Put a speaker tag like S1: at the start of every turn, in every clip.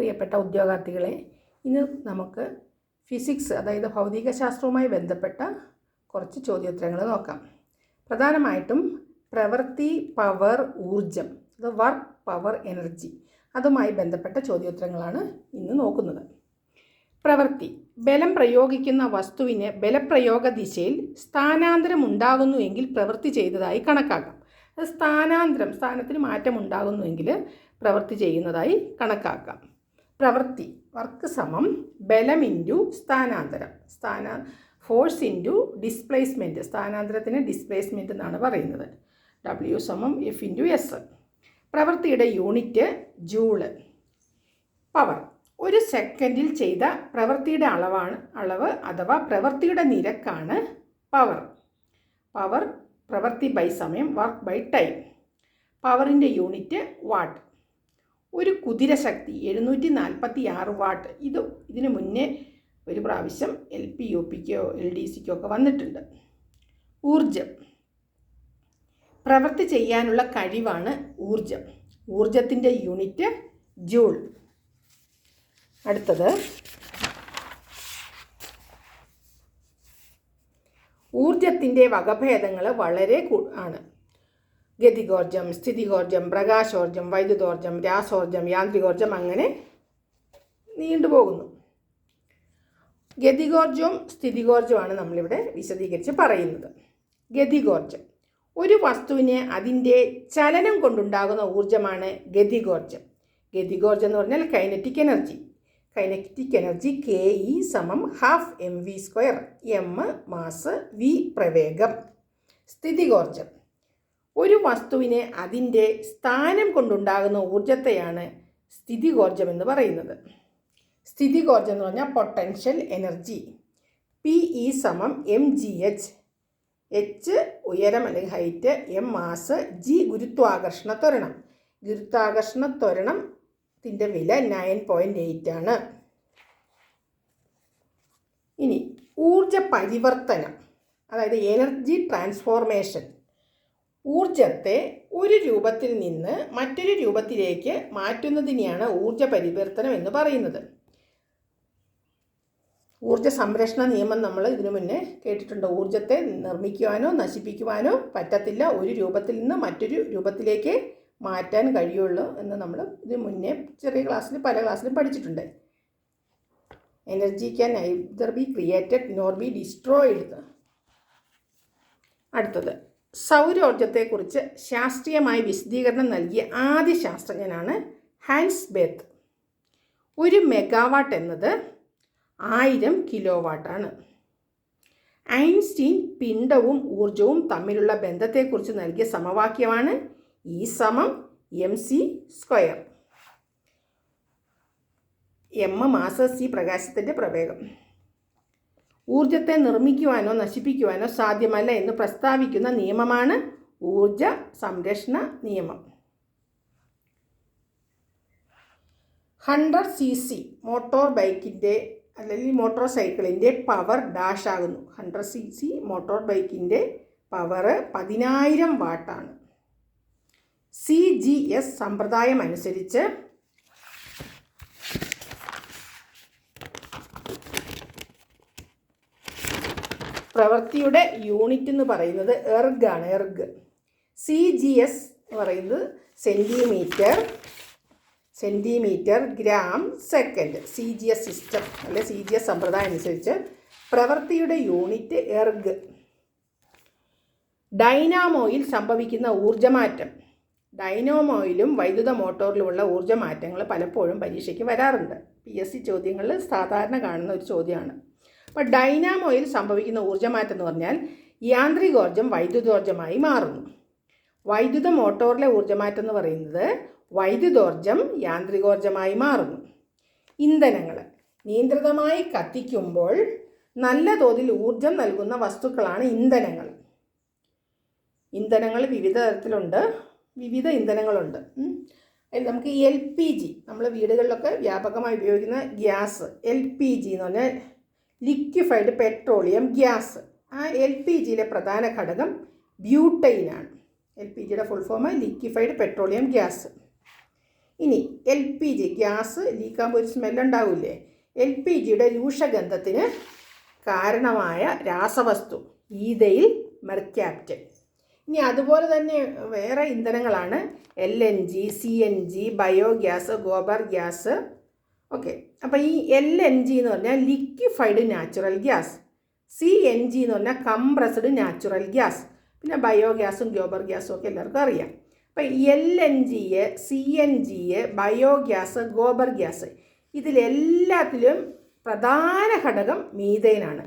S1: പ്രിയപ്പെട്ട ഉദ്യോഗാർത്ഥികളെ ഇന്ന് നമുക്ക് ഫിസിക്സ് അതായത് ഭൗതികശാസ്ത്രവുമായി ബന്ധപ്പെട്ട കുറച്ച് ചോദ്യോത്തരങ്ങൾ നോക്കാം. പ്രധാനമായിട്ടും പ്രവൃത്തി പവർ ഊർജം അത് വർക്ക് പവർ എനർജി അതുമായി ബന്ധപ്പെട്ട ചോദ്യോത്തരങ്ങളാണ് ഇന്ന് നോക്കുന്നത്. പ്രവൃത്തി ബലം പ്രയോഗിക്കുന്ന വസ്തുവിന് ബലപ്രയോഗ ദിശയിൽ സ്ഥാനാന്തരം ഉണ്ടാകുന്നുവെങ്കിൽ പ്രവൃത്തി ചെയ്തതായി കണക്കാക്കാം. അത് സ്ഥാനാന്തരം സ്ഥാനത്തിന് മാറ്റം ഉണ്ടാകുന്നുവെങ്കിൽ പ്രവൃത്തി ചെയ്യുന്നതായി കണക്കാക്കാം. പ്രവൃത്തി വർക്ക് സമം ബലം ഇന്റു സ്ഥാനാന്തരം. സ്ഥാന ഫോഴ്സ് ഇന്റു ഡിസ്പ്ലേസ്മെന്റ് സ്ഥാനാന്തരത്തിന് ഡിസ്പ്ലേസ്മെന്റ് എന്നാണ് പറയുന്നത്. ഡബ്ല്യു സമം എഫ് ഇന്റു എസ് പ്രവൃത്തിയുടെ യൂണിറ്റ് ജൂൾ. പവർ. ഒരു സെക്കൻഡിൽ ചെയ്ത പ്രവൃത്തിയുടെ അളവാണ് അളവ് അഥവാ പ്രവൃത്തിയുടെ നിരക്കാണ് പവർ. പവർ പ്രവൃത്തി ബൈ സമയം വർക്ക് ബൈ ടൈം പവറിന്റെ യൂണിറ്റ് വാട്ട്. ഒരു കുതിരശക്തി എഴുന്നൂറ്റി നാൽപ്പത്തി ആറ് വാട്ട്. ഇത് ഇതിനു മുന്നേ ഒരു പ്രാവശ്യം എൽ പി യു പിക്കോ എൽ ഡി സിക്കോ ഒക്കെ വന്നിട്ടുണ്ട്. ഊർജം പ്രവൃത്തി ചെയ്യാനുള്ള കഴിവാണ് ഊർജം ഊർജത്തിന്റെ യൂണിറ്റ് ജൂൾ. അടുത്തത്. ഊർജത്തിന്റെ വകഭേദങ്ങൾ വളരെ ആണ്. ഗതികോർജം സ്ഥിതികോർജം പ്രകാശോർജം വൈദ്യുതോർജം രാസോർജം യാന്ത്രികോർജം അങ്ങനെ നീണ്ടുപോകുന്നു ഗതികോർജവും സ്ഥിതികോർജവുമാണ് നമ്മളിവിടെ വിശദീകരിച്ച് പറയുന്നത്. ഗതികോർജം. ഒരു വസ്തുവിനെ അതിന്റെ ചലനം കൊണ്ടുണ്ടാകുന്ന ഊർജമാണ് ഗതികോർജം. ഗതികോർജം എന്ന് പറഞ്ഞാൽ kinetic energy kinetic energy K E സമം half M V square M mass V പ്രവേഗം. സ്ഥിതികോർജം. ഒരു വസ്തുവിനെ അതിന്റെ സ്ഥാനം കൊണ്ടുണ്ടാകുന്ന ഊർജത്തെയാണ് സ്ഥിതികോർജം എന്ന് പറയുന്നത്. സ്ഥിതികോർജം എന്ന് പറഞ്ഞാൽ പൊട്ടൻഷ്യൽ എനർജി പി ഇ സമം എം ജി എച്ച് എച്ച് ഉയരം അല്ലെങ്കിൽ ഹൈറ്റ് എം മാസ് ജി ഗുരുത്വാകർഷണ ത്വരണം. ഗുരുത്വാകർഷണ ത്വരണത്തിന്റെ വില നയൻ പോയിന്റ് എയ്റ്റ് ആണ്. ഇനി ഊർജ പരിവർത്തനം അതായത് എനർജി ട്രാൻസ്ഫോർമേഷൻ ഊർജത്തെ ഒരു രൂപത്തിൽ നിന്ന് മറ്റൊരു രൂപത്തിലേക്ക് മാറ്റുന്നതിനെയാണ് ഊർജ പരിവർത്തനം എന്ന് പറയുന്നത്. ഊർജ സംരക്ഷണ നിയമം നമ്മൾ ഇതിനു മുന്നേ കേട്ടിട്ടുണ്ട്. ഊർജത്തെ നിർമ്മിക്കുവാനോ നശിപ്പിക്കുവാനോ പറ്റത്തില്ല. ഒരു രൂപത്തിൽ നിന്ന് മറ്റൊരു രൂപത്തിലേക്ക് മാറ്റാൻ കഴിയുള്ളൂ എന്ന് നമ്മൾ ഇതിനു മുന്നേ ചെറിയ ക്ലാസ്സിൽ പല ക്ലാസ്സിലും പഠിച്ചിട്ടുണ്ട്. Energy can either be created nor be destroyed അടുത്തത്. സൗരോർജത്തെക്കുറിച്ച് ശാസ്ത്രീയമായി വിശദീകരണം നൽകിയ ആദ്യ ശാസ്ത്രജ്ഞനാണ് ഹാൻസ് ബേത്ത്. ഒരു മെഗാവാട്ട് എന്നത് ആയിരം കിലോ വാട്ടാണ് ഐൻസ്റ്റീൻ പിണ്ഡവും ഊർജവും തമ്മിലുള്ള ബന്ധത്തെക്കുറിച്ച് നൽകിയ സമവാക്യമാണ് ഇ സമം M C square. M mass C പ്രകാശത്തിന്റെ പ്രവേഗം. ഊർജത്തെ നിർമ്മിക്കുവാനോ നശിപ്പിക്കുവാനോ സാധ്യമല്ല എന്ന് പ്രസ്താവിക്കുന്ന നിയമമാണ് ഊർജ സംരക്ഷണ നിയമം. ഹൺഡ്രഡ് സി സി മോട്ടോർ ബൈക്കിന്റെ അല്ലെങ്കിൽ മോട്ടോർ സൈക്കിളിന്റെ പവർ ഡാഷ് ആകുന്നു. ഹൺഡ്രഡ് സി സി മോട്ടോർ ബൈക്കിന്റെ പവർ പതിനായിരം വാട്ടാണ്. സി ജി എസ് സമ്പ്രദായം അനുസരിച്ച് പ്രവൃത്തിയുടെ യൂണിറ്റ് എന്ന് പറയുന്നത് എർഗ് ആണ് എർഗ് സി ജി എസ് എന്ന് പറയുന്നത് centimetre centimetre gram second C G S system അല്ലെ സി ജി എസ് സമ്പ്രദായം അനുസരിച്ച് പ്രവൃത്തിയുടെ യൂണിറ്റ് എർഗ് ഡൈനാമോയിൽ സംഭവിക്കുന്ന ഊർജമാറ്റം. ഡൈനാമോയിലും വൈദ്യുത മോട്ടോറിലുമുള്ള ഊർജമാറ്റങ്ങൾ പലപ്പോഴും പരീക്ഷയ്ക്ക് വരാറുണ്ട്. പി എസ് സി ചോദ്യങ്ങളിൽ സാധാരണ കാണുന്ന ഒരു ചോദ്യമാണ്. അപ്പോൾ ഡൈനാമോയിൽ സംഭവിക്കുന്ന ഊർജമാറ്റം എന്ന് പറഞ്ഞാൽ യാന്ത്രികോർജം വൈദ്യുതോർജമായി മാറുന്നു. വൈദ്യുത മോട്ടോറിലെ ഊർജമാറ്റം എന്ന് പറയുന്നത് വൈദ്യുതോർജം യാന്ത്രികോർജമായി മാറുന്നു. ഇന്ധനങ്ങൾ നിയന്ത്രിതമായി കത്തിക്കുമ്പോൾ നല്ല തോതിൽ ഊർജം നൽകുന്ന വസ്തുക്കളാണ് ഇന്ധനങ്ങൾ. ഇന്ധനങ്ങൾ വിവിധ തരത്തിലുണ്ട്. വിവിധ ഇന്ധനങ്ങളുണ്ട്. നമുക്ക് എൽ പി ജി നമ്മൾ വീടുകളിലൊക്കെ വ്യാപകമായി ഉപയോഗിക്കുന്ന ഗ്യാസ് എൽ പി ജി എന്ന് പറഞ്ഞാൽ ലിക്വിഫൈഡ് പെട്രോളിയം ഗ്യാസ്. ആ എൽ പി ജിയിലെ പ്രധാന ഘടകം ബ്യൂട്ടൈനാണ്. എൽ പി ജിയുടെ full form liquefied petroleum gas. ഇനി എൽ പി ജി ഗ്യാസ് ലീക്കാകുമ്പോൾ ഒരു സ്മെല്ലുണ്ടാവില്ലേ എൽ പി ജിയുടെ രൂക്ഷഗന്ധത്തിന് കാരണമായ രാസവസ്തു ഈതയിൽ മെർക്യാപ്റ്റൻ. ഇനി അതുപോലെ തന്നെ വേറെ ഇന്ധനങ്ങളാണ്. L N G C N G biogas gobar gas okay അപ്പോൾ ഈ എൽ എൻ ജി എന്ന് പറഞ്ഞാൽ liquefied natural gas C N G എന്ന് പറഞ്ഞാൽ കംപ്രസ്ഡ് നാച്ചുറൽ ഗ്യാസ് പിന്നെ ബയോഗ്യാസും ഗോബർ ഗ്യാസും ഒക്കെ എല്ലാവർക്കും അറിയാം. അപ്പോൾ L N G C N G biogas gobar gas ഇതിലെല്ലാത്തിലും പ്രധാന ഘടകം മീതേനാണ്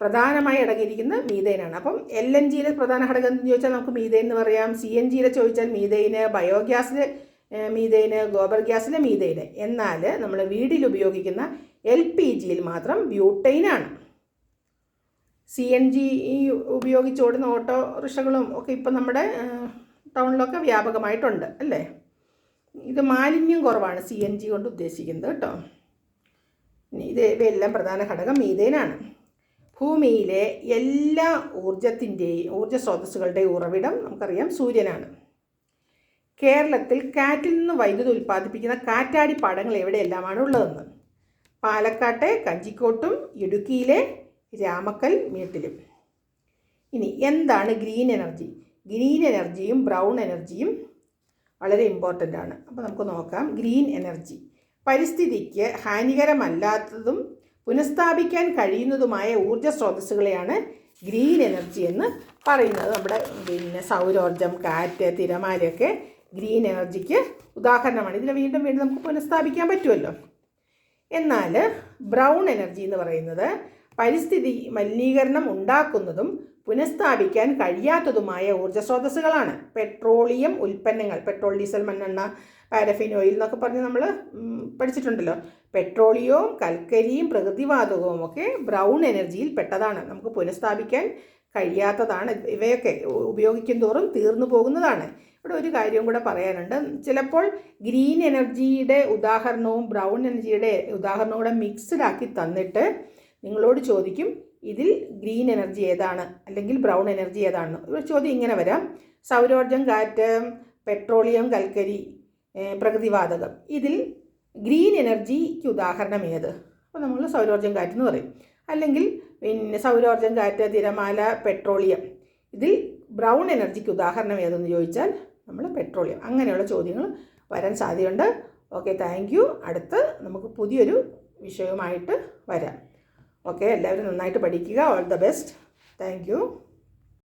S1: പ്രധാനമായി അടങ്ങിയിരിക്കുന്ന മീതേനാണ് അപ്പം എൽ എൻ ജിയിലെ പ്രധാന ഘടകം എന്ന് ചോദിച്ചാൽ നമുക്ക് മീതേൻ എന്ന് പറയാം. സി എൻ ജിയിലെ ചോദിച്ചാൽ മീതേന് ബയോഗ്യാസിൽ മീതേന് ഗോബർ ഗ്യാസിലെ മീതേന് എന്നാൽ നമ്മൾ വീടിൽ ഉപയോഗിക്കുന്ന എൽ പി ജിയിൽ മാത്രം ബ്യൂട്ടൈനാണ് സി എൻ ജി ഉപയോഗിച്ച് ഓടുന്ന ഓട്ടോറിക്ഷകളും ഒക്കെ ഇപ്പം നമ്മുടെ ടൗണിലൊക്കെ വ്യാപകമായിട്ടുണ്ട് അല്ലേ? ഇത് മാലിന്യം കുറവാണ് സി എൻ ജി കൊണ്ട് ഉദ്ദേശിക്കുന്നത് കേട്ടോ. ഇത് ഇവയെല്ലാം പ്രധാന ഘടകം മീതേനാണ് ഭൂമിയിലെ എല്ലാ ഊർജത്തിന്റെയും ഊർജ സ്രോതസ്സുകളുടെയും ഉറവിടം നമുക്കറിയാം സൂര്യനാണ്. കേരളത്തിൽ കാറ്റിൽ നിന്ന് വൈദ്യുതി ഉൽപ്പാദിപ്പിക്കുന്ന കാറ്റാടി പാടങ്ങൾ എവിടെയെല്ലാമാണ് ഉള്ളതെന്ന്? പാലക്കാട്ടെ കഞ്ചിക്കോട്ടും ഇടുക്കിയിലെ രാമക്കൽ മീട്ടിലും. ഇനി എന്താണ് ഗ്രീൻ എനർജി? ഗ്രീൻ എനർജിയും ബ്രൗൺ എനർജിയും വളരെ ഇമ്പോർട്ടന്റ് ആണ്. അപ്പോൾ നമുക്ക് നോക്കാം. ഗ്രീൻ എനർജി. പരിസ്ഥിതിക്ക് ഹാനികരമല്ലാത്തതും പുനഃസ്ഥാപിക്കാൻ കഴിയുന്നതുമായ ഊർജ സ്രോതസ്സുകളെയാണ് ഗ്രീൻ എനർജി എന്ന് പറയുന്നത്. നമ്മുടെ പിന്നെ സൗരോർജം കാറ്റ് തിരമാലയൊക്കെ ഗ്രീൻ എനർജിക്ക് ഉദാഹരണമാണ്. ഇതിനെ വീണ്ടും വീണ്ടും നമുക്ക് പുനഃസ്ഥാപിക്കാൻ പറ്റുമല്ലോ. എന്നാൽ ബ്രൗൺ എനർജി എന്ന് പറയുന്നത് പരിസ്ഥിതി മലിനീകരണം ഉണ്ടാക്കുന്നതും പുനഃസ്ഥാപിക്കാൻ കഴിയാത്തതുമായ ഊർജ സ്രോതസ്സുകളാണ് പെട്രോളിയം ഉൽപ്പന്നങ്ങൾ പെട്രോൾ ഡീസൽ മണ്ണെണ്ണ പാരഫിൻ ഓയിൽ എന്നൊക്കെ പറഞ്ഞ് നമ്മൾ പഠിച്ചിട്ടുണ്ടല്ലോ. പെട്രോളിയവും കൽക്കരിയും പ്രകൃതിവാതകവും ഒക്കെ ബ്രൗൺ എനർജിയിൽ പെട്ടതാണ്. നമുക്ക് പുനഃസ്ഥാപിക്കാൻ കഴിയാത്തതാണ്. ഇവയൊക്കെ ഉപയോഗിക്കും തോറും തീർന്നു പോകുന്നതാണ്. ഇവിടെ ഒരു കാര്യം കൂടെ പറയാനുണ്ട്. ചിലപ്പോൾ ഗ്രീൻ എനർജിയുടെ ഉദാഹരണവും ബ്രൗൺ എനർജിയുടെ ഉദാഹരണവും കൂടെ മിക്സ്ഡ് ആക്കി തന്നിട്ട് നിങ്ങളോട് ചോദിക്കും ഇതിൽ ഗ്രീൻ എനർജി ഏതാണ്? അല്ലെങ്കിൽ ബ്രൗൺ എനർജി ഏതാണ് ഒരു ചോദ്യം ഇങ്ങനെ വരാം. സൗരോർജം കാറ്റ് പെട്രോളിയം കൽക്കരി പ്രകൃതിവാതകം. ഇതിൽ ഗ്രീൻ എനർജിക്ക് ഉദാഹരണം ഏത്? അപ്പോൾ നമ്മൾ സൗരോർജം കാറ്റെന്ന് പറയും. അല്ലെങ്കിൽ പിന്നെ സൗരോർജം കാറ്റ് തിരമാല പെട്രോളിയം. ഇതിൽ ബ്രൗൺ എനർജിക്ക് ഉദാഹരണം ഏതെന്ന് ചോദിച്ചാൽ നമ്മൾ പെട്രോളിയം അങ്ങനെയുള്ള ചോദ്യങ്ങൾ വരാൻ സാധ്യതയുണ്ട്. ഓക്കെ താങ്ക് യു അടുത്ത് നമുക്ക് പുതിയൊരു വിഷയവുമായിട്ട് വരാം. ഓക്കെ എല്ലാവരും നന്നായിട്ട് പഠിക്കുക. All the best thank you